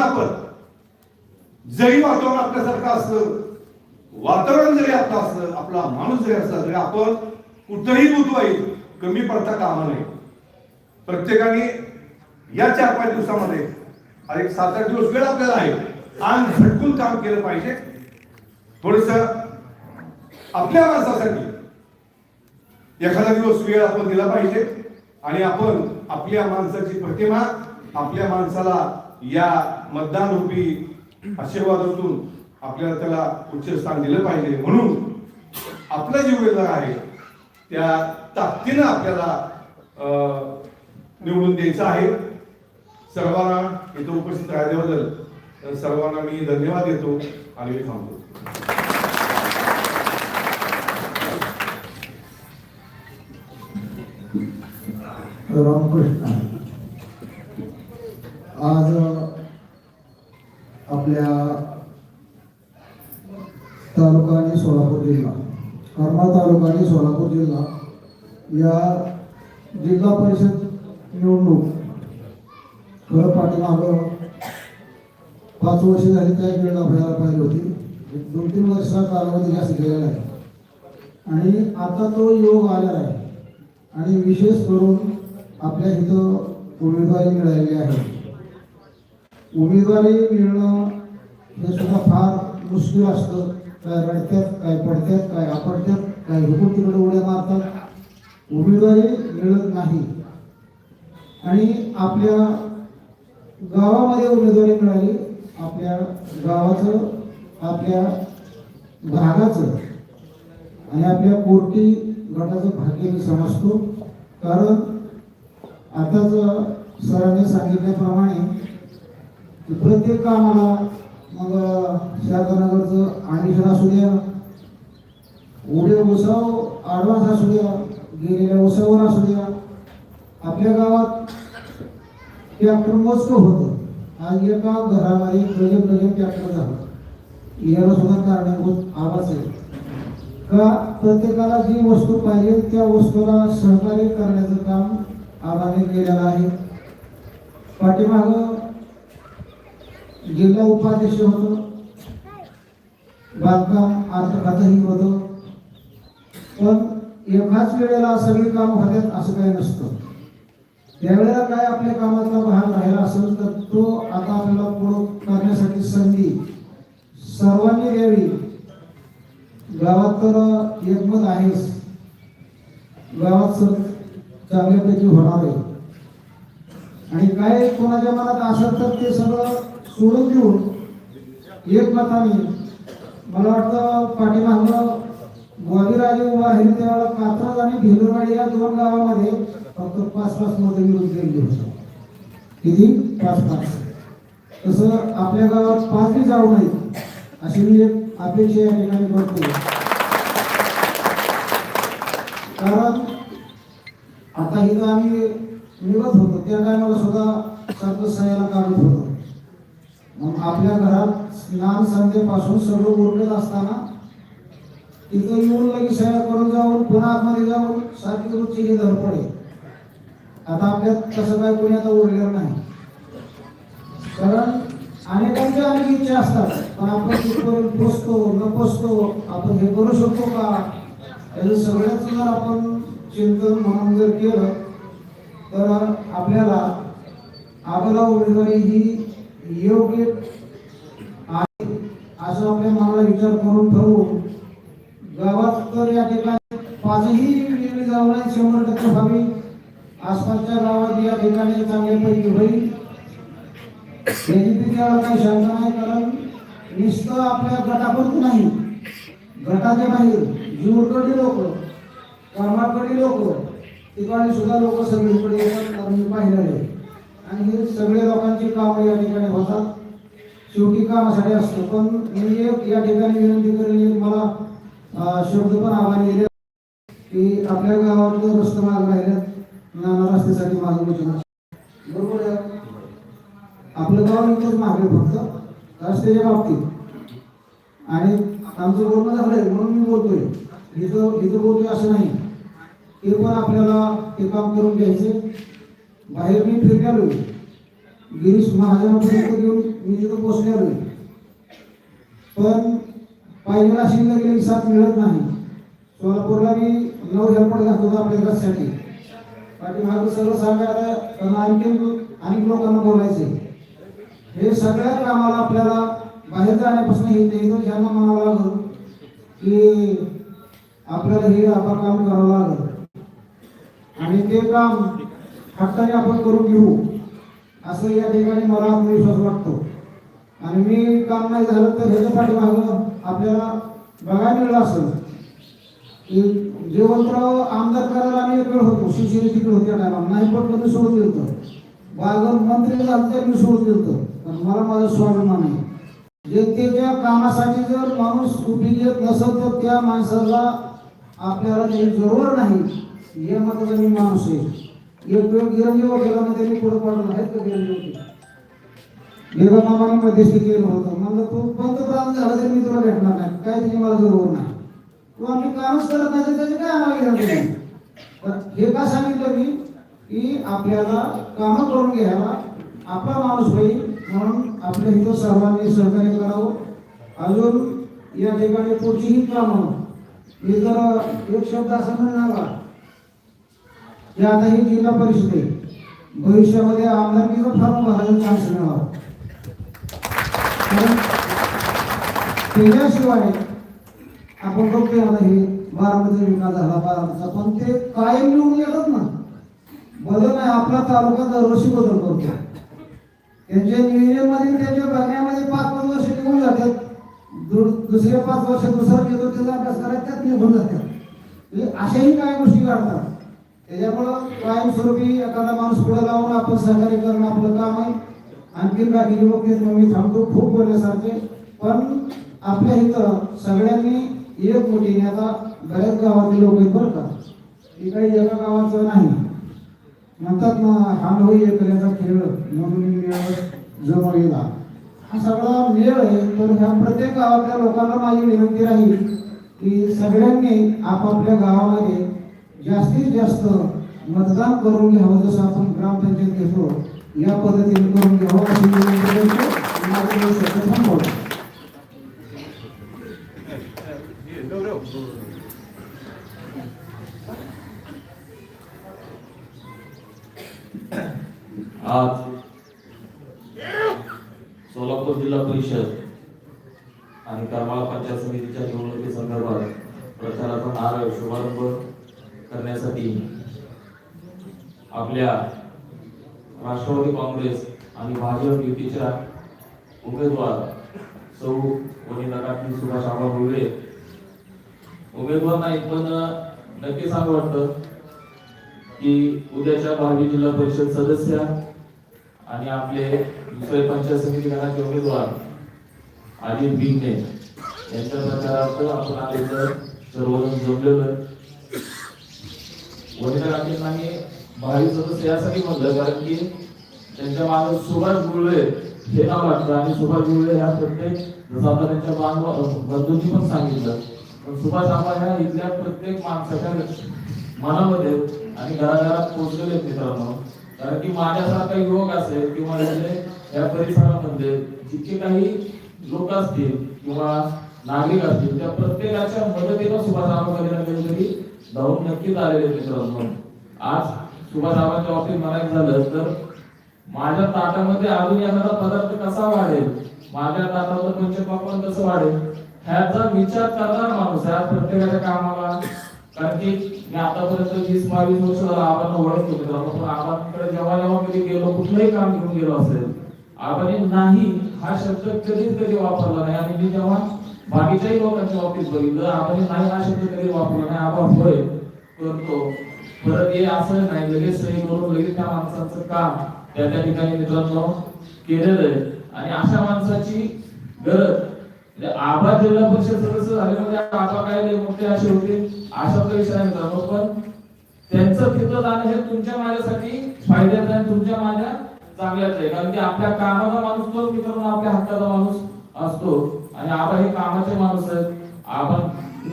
आपण. जरी वातावरण आपल्यासारखं असलं वातावरण जरी आपलं असलं आपला माणूस जरी असला तरी आपण कुठंही बुधवाई कमी पडता कामा नये. प्रत्येकाने या चार पाच दिवसामध्ये एक सात आठ दिवस वेळ आपल्याला आहे आणि झटकून काम केलं पाहिजे. थोडस आपल्या माणसासाठी एखादा दिवस वेळ आपण दिला पाहिजे आणि आपण आपल्या माणसाची प्रतिमा आपल्या माणसाला या मतदान रूपी आशीर्वादातून आपल्याला त्याला उच्च स्थान दिलं पाहिजे. म्हणून आपला जी उमेदवार आहे त्या ताकदीनं आपल्याला अं, निवडून द्यायचं आहे. सर्वांना इथं उपस्थित राहिल्याबद्दल सर्वांना मी धन्यवाद देतो आणि मी थांबतो. रामकृष्ण. आज आपल्या तालुका आणि सोलापूर जिल्हा करमाळ तालुका आणि सोलापूर जिल्हा या जिल्हा परिषद निवडणूक खरं पाठीमागं पाच वर्ष झाली त्या वेळेला आपल्याला पाहिजे होती. एक दोन तीन वर्षाचा कालावधी जास्त गेलेला आहे आणि आता तो योग आलेला आहे. आणि विशेष करून आपल्या इथं उमेदवारी मिळालेली आहे. उमेदवारी मिळणं हे सुद्धा फार मुश्किल असतं. काय रडत्यात काय पडत्यात काय आपडत्यात काय हुकूम तिकडे उड्या मारतात. उमेदवारी मिळत नाही. आणि आपल्या गावामध्ये उमेदवारी मिळाली आपल्या गावाचं आपल्या भागाचं आणि आपल्या कोर्टी गटाचं भाग्य मी समजतो. कारण आताच सरांनी सांगितल्याप्रमाणे प्रत्येक कामाला मग शारदानगरचं ॲडमिशन असू द्या उडे उसाव ॲडव्हान्स असू द्या गेलेल्या उसावर असू द्या आपल्या गावात ट्रॅक्टर मोजकं होतं. आज एका घरामध्ये प्रजन प्रजन ट्रॅक्टर झालं. याला सुद्धा कारणीभूत आवाज आहे. का प्रत्येकाला जी वस्तू पाहिजे त्या वस्तूला सहकार्य करण्याचं काम आबाने केलेलं आहे. पाठीमागं जिल्हा उपाध्यक्ष होतो. बांधकाम अर्थ होतो. पण एकाच वेळेला सगळी कामं होतात असं काही नसतं. त्यावेळेला काय आपल्या कामातला भाग राहिला असेल तर तो आता आपल्याला पुढं करण्यासाठी संधी सर्वांनी द्यावी. गावात तर एकमत आहेच. गावात सर चांगल्यापैकी होणार आहे. आणि काय कोणाच्या मनात असेल तर ते सगळं सोडून देऊन एकमताने मला वाटतं पाठीमागं ग्वावीराजे उभा राहिले त्यावेळेला कात्रज आणि भिलरवाडी या दोन गावामध्ये फक्त पाच पाच मतं विरोध केली होती. किती? पाच पाच. तसं आपल्या गावात पाच बी जाऊ नये अशी मी एक अपेक्षा या ठिकाणी करतो कारण आता इथं आम्ही निवडत होतो त्या टायमाला सुद्धा सरपंच साहेबाला काढत होतो. मग आपल्या घरात स्नान संध्येपासून सगळं उरकत असताना तिथं येऊन लगेच सगळ्या करून जाऊन पुन्हा आतमध्ये जाऊन सारखी रोजची हे धडपड आहे. आता आपल्यात तसं काय कोणी आता उरलेलं नाही. कारण अनेकांच्या अनेक इच्छा असतात पण आपण तिथपर्यंत पोचतो न पोचतो आपण हे करू शकतो का? याचं सगळ्याच जर आपण चिंतन म्हणून जर केलं तर आपल्याला आपला उमेदवारी ही योग्य आहे असं आपल्या मनाला विचार करून ठरवून गावात तर या ठिकाणी पाचही वेगळी जाऊ नये शंभर टक्के व्हावी आसपासच्या गावात या ठिकाणी चांगल्यापैकी होईल. याची काही शंका नाही कारण नुसतं आपल्या गटापुरतं नाही. गटाच्या बाहेर जोरकडे लोक कामाकडे लोक तिकडे सुद्धा लोक सगळीकडे येतात कारण मी पाहिलं आहे. आणि हे सगळे लोकांची कामं या ठिकाणी होतात. शेवटी कामासाठी असतं. पण मी एक या ठिकाणी विनंती करेल मला शब्द पण आव्हान दिले की आपल्या गावातले रस्ते मार्ग राहिल्यात नाना रस्त्यासाठी माझं वचन बरोबर आहे? आपलं गाव इथंच मागे फक्त. रस्त्याच्या बाबतीत. आणि आमचं बोलणं झालंय म्हणून मी बोलतोय. इथं इथं बोलतोय असं नाही. ते पण आपल्याला ते काम करून घ्यायचे बाहेर मी फिरण्यालो गिरीश महाजनापर्यंत घेऊन मी पोचलेलो आहे पण पाहिजे अशी लगेच साथ मिळत नाही. सोलापूरला मी नऊ हेल्पट घातलो होतो आपल्या रस्त्यासाठी. पाठीमागं सर्व सांगायला आणखी अनेक लोकांना बोलायचे. हे सगळ्या कामाला आपल्याला बाहेर जाण्यापासून हे नेहमी ज्यांना म्हणावं लागलं की आपल्याला हे आपण काम करावं लागलं. आणि ते काम हक्काने आपण करून घेऊ. असं या ठिकाणी मला आत्मविश्वास वाटतो. आणि मी काम नाही झालं तर ह्याच्या पाठीमागं आपल्याला बघायला मिळलं असेल जेवणराव आमदार करायला आम्ही वेळ होतो. शिवसेने तिकडे होत्या टायमा नाही पण मी सोडून दिलं बागर मंत्री झालं तर मी सोडून दिलं पण मला माझं स्वाभिमान आहे. जनतेच्या कामासाठी जर माणूस उभी येत नसेल तर त्या माणसाला आपल्याला काही जरूर नाही. हे मत मी माणूस आहे. एक वेळ गिरंजीवा केला त्यांनी पुढे पाडलं आहेत का गिरंजीवती मामाने मध्यस्थी केलं होतं. म्हणलं तू पंतप्रधान झाला तरी मी तुला भेटणार नाही. काय त्याची मला जरूर नाही तू आम्ही कामच करत नाही त्याचे काय आम्हाला घेणं तर हे का सांगितलं मी की आपल्याला कामं करून घ्यायला आपला माणूस होईल म्हणून आपल्या इथं सर्वांनी सहकार्य करावं. अजून या ठिकाणी पुढचीही कामं. मी जर एक शब्द असं म्हणणार की आता ही जिल्हा परिषद आहे. भविष्यामध्ये आमदारकीचा फॉर्म भरायला चान्स मिळावा त्याच्याशिवाय आपण बघतोय आता हे बारामतीचा विकास झाला बारामतीचा. पण ते कायम निवडून येतात ना. बदल नाही आपला तालुका दरवर्षी बदल करतो. त्यांच्या नियोजनमध्ये त्यांच्या बघण्यामध्ये पाच पाच वर्ष निघून जातात. दु- दुसऱ्या पाच वर्ष दुसरा घेतो त्याचा अभ्यास करायचा त्यात निघून जातात. म्हणजे अशाही काही गोष्टी घडतात. त्याच्यामुळं कायमस्वरूपी एखादा माणूस पुढे लावून आपण सहकार्य करणं आपलं काम आहे. आणखीन बाकी लोक मी थांबतो खूप बोलण्यासारखे पण आपल्या इथं सगळ्यांनी एक मोठीने आता बऱ्याच गावातले लोक आहेत बरं का. हे काही एका गावाचं नाही. म्हणतात ना हा नऊ एकऱ्याचा खेळ म्हणून मेळ जवळ येला हा सगळा मेळ आहे तर ह्या प्रत्येक गावातल्या लोकांना माझी विनंती राहील की सगळ्यांनी आपापल्या गावामध्ये जास्तीत जास्त मतदान करून घ्यावं जसं आपण ग्रामपंचायत घेतो या पद्धतीने करून घ्यावं अशी विनंती करतो. माझे दोन शब्द आज सोलापूर जिल्हा परिषद आणि करमाळा पंचायत समितीच्या निवडणुकी संदर्भात प्रचाराचा नारळ शुभारंभ करण्यासाठी आपल्या राष्ट्रवादी काँग्रेस आणि भाजप युतीच्या उमेदवार सौ वनिता काकी सुभाष आबा मुळे उमेदवार नाही पण नक्की सांगू वाटतं की उद्याच्या भावी जिल्हा परिषद सदस्य आणि आपले दुसरे पंचायत समिती गणाचे उमेदवार अजित बिगणे यांच्या प्रचारार्थ आपण आले तर सर्वजण जमलेलो आहे. वनिता काकींना मी भावी सदस्य यासाठी म्हणलं कारण की त्यांच्या मागे सुभाष गुळवे हे नाव वाटतं आणि सुभाष गुळवे ह्या प्रत्येक जसं आता त्यांच्या बांध बंधूंनी पण सांगितलं पण सुभाष आबा ह्या इथल्या प्रत्येक माणसाच्या मनामध्ये आणि घराघरात पोहोचलेले मित्रांनो कारण की माझ्यासारखा युवक असेल किंवा इथले या परिसरामध्ये जितके काही लोक असतील किंवा नागरिक असतील त्या प्रत्येकाच्या मदतीनं सुभाष आबा कधी ना कधीतरी धावून नक्कीच आलेले आहेत मित्रांनो आज सुभाष बाबतीत म्हणायचं झालं तर माझ्या ताटामध्ये अजून एखादा पदार्थ कसा वाढेल? माझ्या ताटावर पंचपापण कसं वाढेल? ह्याचा विचार करणार माणूस ह्या प्रत्येकाच्या कामाला. कारण की मी आतापर्यंत वीस बावीस वर्ष झालं आपण ओळखतो. मित्रांनो पण आपणकडे जेव्हा जेव्हा कधी गेलो कुठलंही काम घेऊन गेलो असेल आपण नाही हा शब्द कधीच कधी वापरला नाही. आणि मी जेव्हा बाकीच्याही लोकांच्या बाबतीत बघितलं आपण नाही हा शब्द कधी वापरला नाही आपण होय करतो. परत हे असं नाही लगेच सही करून लगेच त्या माणसाचं काम त्या त्या ठिकाणी मित्रांनो केलेलं आहे. आणि अशा माणसाची गरज म्हणजे आबा जिल्हा परिषद सदस्य झाले म्हणजे आबा काय मोठे असे होते अशा काही विषय मित्रांनो पण त्यांचं तिथं जाणं हे तुमच्या माझ्यासाठी फायद्याचं आहे तुमच्या माझ्या चांगल्याच आहे. कारण की आपल्या कामाचा माणूस तो मित्रांनो आपल्या हक्काचा माणूस असतो. आणि आबा हे कामाचे माणूस आहेत. आपण